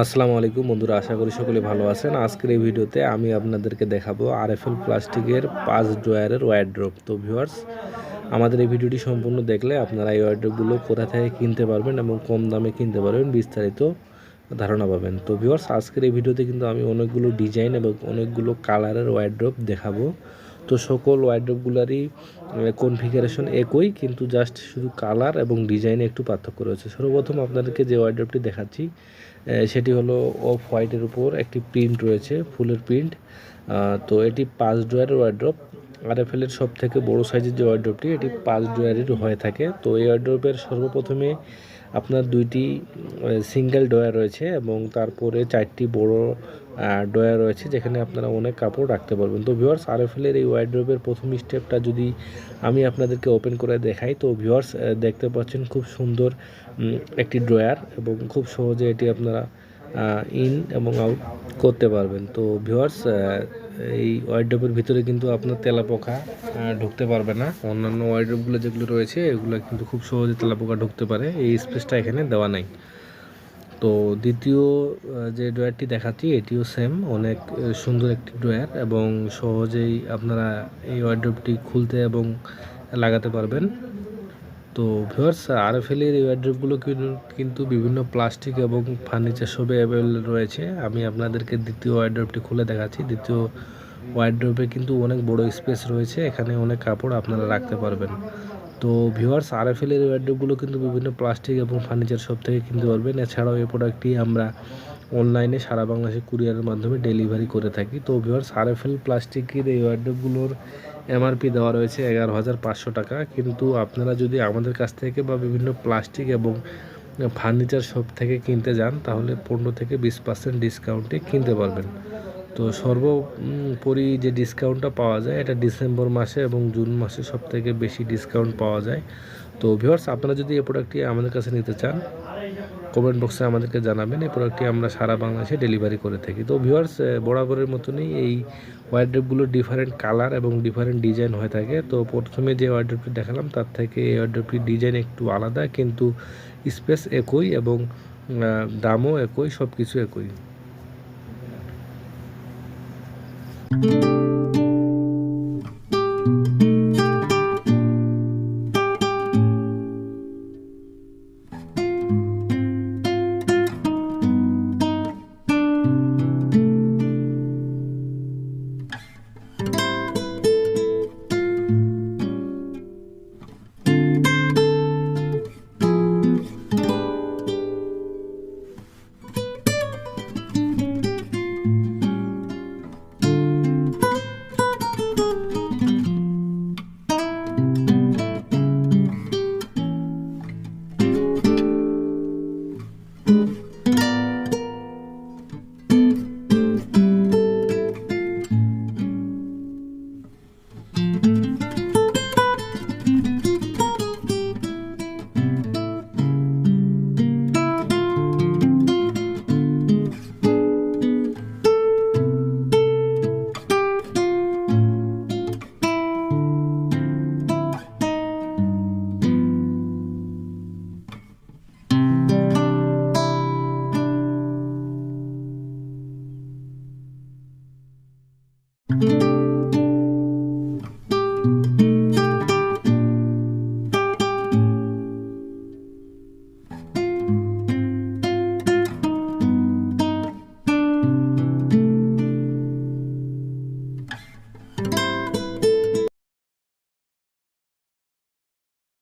আসসালামু আলাইকুম বন্ধুরা, আশা করি সকলে ভালো আছেন। আজকের এই ভিডিওতে আমি আপনাদেরকে দেখাবো আরএফএল প্লাস্টিকের পাঁচ ড্রয়ারের ওয়ারড্রপ তো ভিউয়ার্স আমাদের এই ভিডিওটি সম্পূর্ণ দেখলে আপনারা এই ওয়ারড্রপগুলো কোথা থেকে কিনতে পারবেন এবং কম দামে কিনতে পারবেন বিস্তারিত ধারণা পাবেন। তো ভিউয়ার্স আজকের এই ভিডিওতে কিন্তু আমি অনেকগুলো ডিজাইন এবং অনেকগুলো কালারের ওয়ারড্রপ দেখাবো। তো সকল ওয়ারড্রপগুলারই কনফিগারেশন একই, কিন্তু জাস্ট শুধু কালার এবং ডিজাইনে একটু পার্থক্য রয়েছে। সর্বপ্রথম আপনাদেরকে যে ওয়ারড্রপটি দেখাচ্ছি সেটি হলো অফ হোয়াইটের উপর একটি প্রিন্ট রয়েছে, ফুলের প্রিন্ট তো এটি পাঁচ ড্রয়ারের এফ আরএফএলের সব থেকে বড়ো সাইজের যে ওয়ার্ড্রপটি এটি পাঁচ ড্রয়ারের হয়ে থাকে। তো এই ওয়ার্ড্রপের সর্বপ্রথমে আপনার দুইটি সিঙ্গেল ডয়ার রয়েছে এবং তারপরে চারটি বড় ডয়ার রয়েছে যেখানে আপনারা অনেক কাপড় রাখতে পারবেন। তো ভিউয়ার্স আরএফএলের এই ওয়ারড্রপের প্রথম স্টেপটা যদি আমি আপনাদেরকে ওপেন করে দেখাই, তো ভিউয়ার্স দেখতে পাচ্ছেন খুব সুন্দর একটি ড্রয়ার এবং খুব সহজে এটি আপনারা ইন এবং আউট করতে পারবেন। তো ভিউয়ার্স এই ওয়ার্ড্রপের ভিতরে কিন্তু আপনার তেলাপোকা ঢুকতে পারবে না। অন্যান্য ওয়ার্ড্রপগুলো যেগুলো রয়েছে, এগুলো কিন্তু খুব সহজে তেলাপোকা ঢুকতে পারে। এই স্পেসটা এখানে দেওয়া নাই। তো দ্বিতীয় যে ড্রয়ারটি দেখাচ্ছি, এটিও সেম অনেক সুন্দর একটি ড্রয়ার এবং সহজেই আপনারা এই ওয়ার্ড্রপটি খুলতে এবং লাগাতে পারবেন। তো ভিউয়ার্স আরএফএলের এই ওয়ার্ড্রপগুলো কিন্তু বিভিন্ন প্লাস্টিক এবং ফার্নিচার সবে অ্যাভেলেবল রয়েছে। আমি আপনাদেরকে দ্বিতীয় ওয়ার্ড্রপটি খুলে দেখাচ্ছি। দ্বিতীয় ওয়ার্ড্রপে কিন্তু অনেক বড় স্পেস রয়েছে। এখানে অনেক কাপড় আপনারা রাখতে পারবেন। তো ভিউয়ার্স আরএফএলের এই ওয়ার্ড্রপগুলো কিন্তু বিভিন্ন প্লাস্টিক এবং ফার্নিচার সব থেকে কিনতে পারবেন। এছাড়াও এই প্রোডাক্টটি আমরা অনলাইনে সারা বাংলাদেশে কুরিয়ারের মাধ্যমে ডেলিভারি করে থাকি। তো ভিউয়ার্স আরএফএল প্লাস্টিকের এই ওয়ার্ড্রপগুলোর এমআরপি দেওয়া রয়েছে এগারো হাজার পাঁচশো টাকা। কিন্তু আপনারা যদি আমাদের কাছ থেকে বা বিভিন্ন প্লাস্টিক এবং ফার্নিচার শপ থেকে কিনতে যান, তাহলে পনেরো থেকে বিশ পার্সেন্ট ডিসকাউন্টে কিনতে পারবেন। তো সর্বোপরি যে ডিসকাউন্টটা পাওয়া যায়, এটা ডিসেম্বর মাসে এবং জুন মাসে সব থেকে বেশি ডিসকাউন্ট পাওয়া যায়। তো ভিউয়ার্স, আপনারা যদি এই প্রোডাক্টটি আমাদের কাছে নিতে চান, কমেন্ট বক্সে আমাদেরকে জানাবেন। এই প্রোডাক্টটি আমরা সারা বাংলাদেশে ডেলিভারি করে থাকি। তো ভিউয়ার্স বরাবরের মতনই এই ওয়ারড্রপগুলো ডিফারেন্ট কালার এবং ডিফারেন্ট ডিজাইন হয়ে থাকে। তো প্রথমে যে ওয়ারড্রপটি দেখালাম, তার থেকে এই ওয়ারড্রপটির ডিজাইন একটু আলাদা, কিন্তু স্পেস একই এবং দামও একই সব কিছু একই।